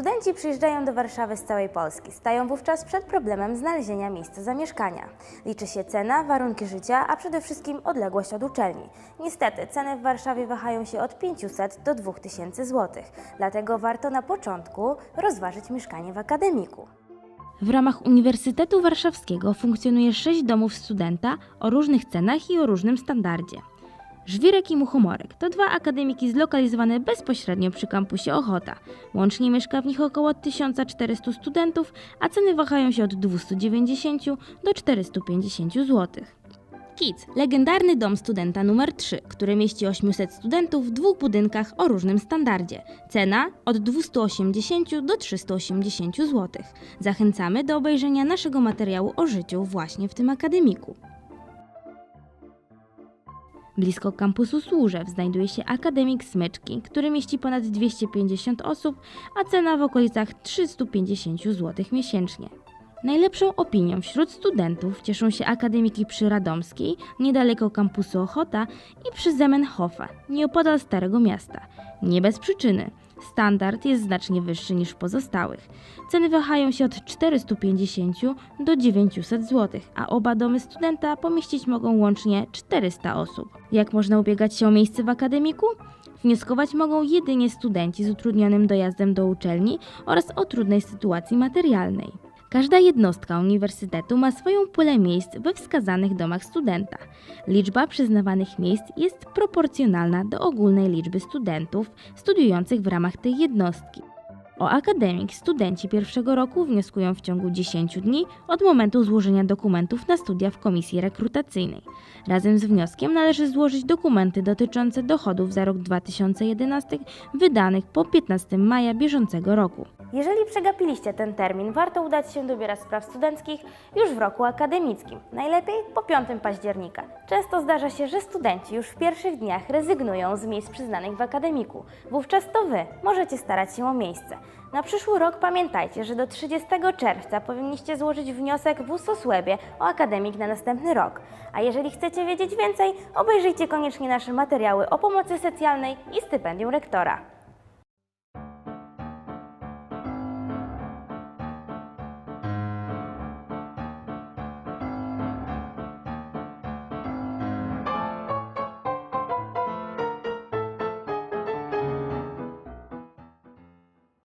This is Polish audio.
Studenci przyjeżdżają do Warszawy z całej Polski. Stają wówczas przed problemem znalezienia miejsca zamieszkania. Liczy się cena, warunki życia, a przede wszystkim odległość od uczelni. Niestety, ceny w Warszawie wahają się od 500 do 2000 zł. Dlatego warto na początku rozważyć mieszkanie w akademiku. W ramach Uniwersytetu Warszawskiego funkcjonuje sześć domów studenta o różnych cenach i o różnym standardzie. Żwirek i Muchomorek to dwa akademiki zlokalizowane bezpośrednio przy kampusie Ochota. Łącznie mieszka w nich około 1400 studentów, a ceny wahają się od 290 do 450 zł. KIC, legendarny dom studenta numer 3, który mieści 800 studentów w dwóch budynkach o różnym standardzie. Cena od 280 do 380 zł. Zachęcamy do obejrzenia naszego materiału o życiu właśnie w tym akademiku. Blisko kampusu Służew znajduje się Akademik Smyczki, który mieści ponad 250 osób, a cena w okolicach 350 zł miesięcznie. Najlepszą opinią wśród studentów cieszą się akademiki przy Radomskiej, niedaleko kampusu Ochota i przy Zemenhofa, nieopodal Starego Miasta. Nie bez przyczyny. Standard jest znacznie wyższy niż w pozostałych. Ceny wahają się od 450 do 900 zł, a oba domy studenta pomieścić mogą łącznie 400 osób. Jak można ubiegać się o miejsce w akademiku? Wnioskować mogą jedynie studenci z utrudnionym dojazdem do uczelni oraz o trudnej sytuacji materialnej. Każda jednostka uniwersytetu ma swoją pulę miejsc we wskazanych domach studenta. Liczba przyznawanych miejsc jest proporcjonalna do ogólnej liczby studentów studiujących w ramach tej jednostki. O akademik studenci pierwszego roku wnioskują w ciągu 10 dni od momentu złożenia dokumentów na studia w komisji rekrutacyjnej. Razem z wnioskiem należy złożyć dokumenty dotyczące dochodów za rok 2011 wydanych po 15 maja bieżącego roku. Jeżeli przegapiliście ten termin, warto udać się do biura spraw studenckich już w roku akademickim, najlepiej po 5 października. Często zdarza się, że studenci już w pierwszych dniach rezygnują z miejsc przyznanych w akademiku. Wówczas to Wy możecie starać się o miejsce. Na przyszły rok pamiętajcie, że do 30 czerwca powinniście złożyć wniosek w USOSłebie o akademik na następny rok. A jeżeli chcecie wiedzieć więcej, obejrzyjcie koniecznie nasze materiały o pomocy socjalnej i stypendium rektora.